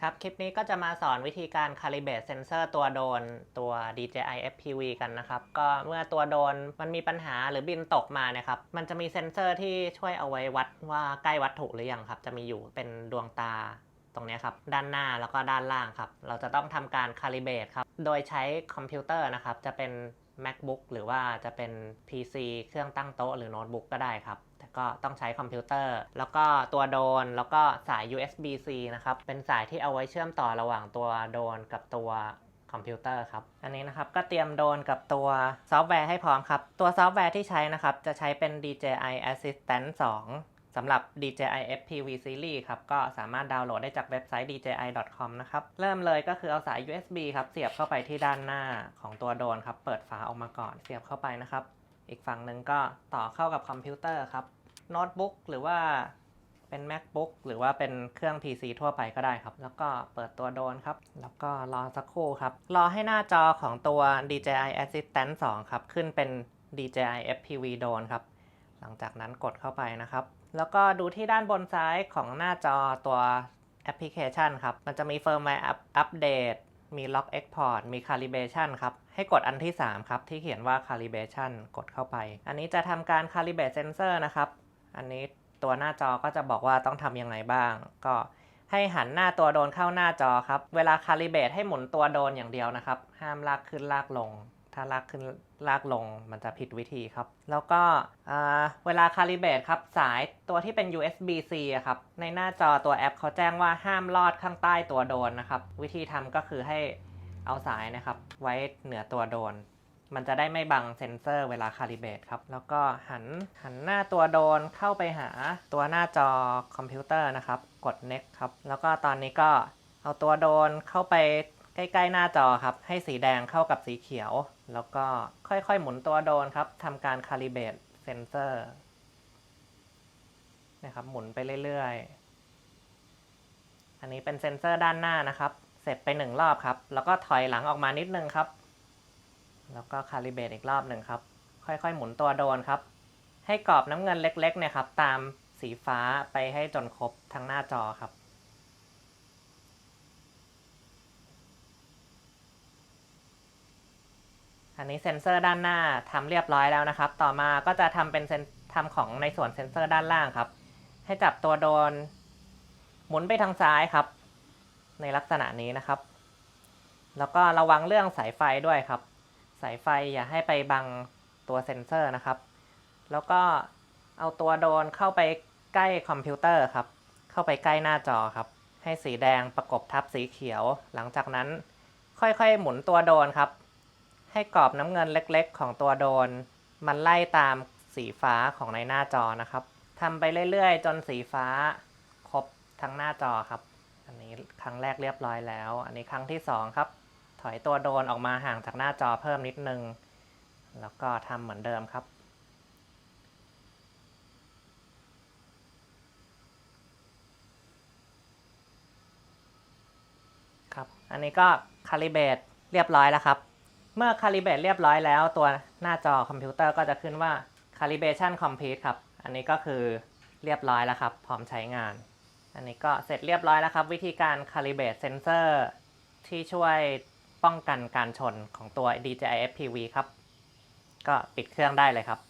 ครับ คลิปนี้ก็จะมาสอนวิธีการ calibrate sensor ตัวโดนตัว DJI FPV กันนะครับ ก็เมื่อตัวโดนมันมีปัญหาหรือบินตกมาเนี่ยครับ มันจะมีเซ็นเซอร์ที่ช่วยเอาไว้วัดว่าใกล้วัตถุหรือยังครับ จะมีอยู่เป็นดวงตาตรงนี้ครับ ด้านหน้าแล้วก็ด้านล่างครับ เราจะต้องทำการ calibrate ครับ โดยใช้คอมพิวเตอร์นะครับ จะเป็น macbook หรือว่าจะเป็น PC เครื่องตั้งโต๊ะหรือโน้ตบุ๊กก็ได้ครับแต่ก็ต้องใช้คอมพิวเตอร์ แล้วก็ตัวโดรนแล้วก็สาย USB-C นะครับ เป็นสายที่เอาไว้เชื่อมต่อระหว่างตัวโดรนกับตัวคอมพิวเตอร์ครับ อันนี้นะครับก็เตรียมโดรนกับตัวซอฟต์แวร์ให้พร้อมครับ ตัวซอฟต์แวร์ที่ใช้นะครับ จะใช้เป็น DJI Assistant 2 สำหรับ DJI FPV Series ครับ ก็สามารถดาวน์โหลดได้จากเว็บไซต์ dji.com นะครับ เริ่มเลยก็คือเอาสาย USB ครับ เสียบเข้าไปที่ด้านหน้าของตัวโดรนครับ เปิดฝาออกมาก่อน เสียบเข้าไปนะครับ อีกฝั่งหนึ่งก็ต่อเข้ากับคอมพิวเตอร์ครับ โน้ตบุ๊กหรือว่าเป็น macbook หรือว่าเป็นเครื่อง PC ทั่วไปก็ได้ครับ แล้วก็เปิดตัวโดนครับ แล้วก็รอสักครู่ครับ รอให้หน้าจอของตัว DJI Assistant 2 ครับ ขึ้นเป็น DJI FPV Drone ครับ หลังจากนั้นกดเข้าไปนะครับ แล้วก็ดูที่ด้านบนซ้ายของหน้าจอตัวแอปพลิเคชันครับ มันจะมีเฟิร์มแวร์อัปเดตมี Lock Export มี Calibration ครับ ให้กดอันที่ 3 ครับ ที่เขียนว่า Calibration กดเข้าไป อันนี้จะทำการ Calibrate Sensor นะครับ อันนี้ตัวหน้าจอก็จะบอกว่าต้องทำยังไงบ้าง ก็ให้หันหน้าตัวโดนเข้าหน้าจอครับ เวลา Calibrate ให้หมุนตัวโดนอย่างเดียวนะครับ ห้ามลากขึ้นลากลง ถ้าลากขึ้น ลากลงมันจะผิดวิธีครับ แล้วก็เวลา Calibrate ครับสายตัวที่เป็น USB-C อะครับ ในหน้าจอตัวแอปเขาแจ้งว่าห้ามลอดข้างใต้ตัวโดนนะครับ วิธีทำก็คือให้เอาสายนะครับ ไว้เหนือตัวโดน มันจะได้ไม่บังเซนเซอร์เวลาคาลิเบตครับ แล้วก็หันหันหน้าตัวโดนเข้าไปหาตัวหน้าจอคอมพิวเตอร์นะครับ กด next ครับ แล้วก็ตอนนี้ก็เอาตัวโดนเข้าไป ใกล้ๆหน้าจอครับ ให้สีแดงเข้ากับสีเขียว แล้วก็ค่อยๆหมุนตัวโดนครับทำการคาลิเบตเซนเซอร์นะครับหมุนไปเรื่อยๆ อันนี้เป็นเซนเซอร์ด้านหน้านะครับ เสร็จไปหนึ่งรอบครับ แล้วก็ถอยหลังออกมานิดนึงครับ แล้วก็คาลิเบตอีกรอบหนึ่งครับ ค่อยๆ หมุนตัวโดนครับ ให้กรอบน้ำเงินเล็กๆเนี่ยครับ ตามสีฟ้าไปให้จนครบทั้งหน้าจอครับ อันนี้เซ็นเซอร์ด้านหน้าทำเรียบร้อยแล้วนะครับ ต่อมาก็จะทำเป็นเซนทำของในส่วนเซ็นเซอร์ด้านล่างครับ ให้จับตัวโดน หมุนไปทางซ้ายครับ ในลักษณะนี้นะครับ แล้วก็ระวังเรื่องสายไฟด้วยครับ สายไฟอย่าให้ไปบังตัวเซ็นเซอร์นะครับ แล้วก็เอาตัวโดนเข้าไปใกล้คอมพิวเตอร์ครับ เข้าไปใกล้หน้าจอครับ ให้สีแดงประกบทับสีเขียว หลังจากนั้น ค่อยๆ หมุนตัวโดนครับ ให้กรอบน้ำเงินเล็กๆ ของตัวโดน มันไล่ตามสีฟ้าของในหน้าจอนะครับทำไปเรื่อยๆ จนสีฟ้าครบทั้งหน้าจอครับ อันนี้ครั้งแรกเรียบร้อยแล้ว อันนี้ครั้งที่สองครับ ถอยตัวโดนออกมาห่างจากหน้าจอเพิ่มนิดนึง แล้วก็ทำเหมือนเดิมครับครับ อันนี้ก็คาลิเบตเรียบร้อยแล้วครับ เมื่อคาลิเบตเรียบร้อยแล้ว ตัวหน้าจอคอมพิวเตอร์ก็จะขึ้นว่า calibration complete ครับ อันนี้ก็คือเรียบร้อยแล้วครับ พร้อมใช้งาน อันนี้ก็เสร็จเรียบร้อยแล้วครับ วิธีการ calibrate sensor ที่ช่วยป้องกันการชนของตัว DJI FPV ครับ ก็ปิดเครื่องได้เลยครับ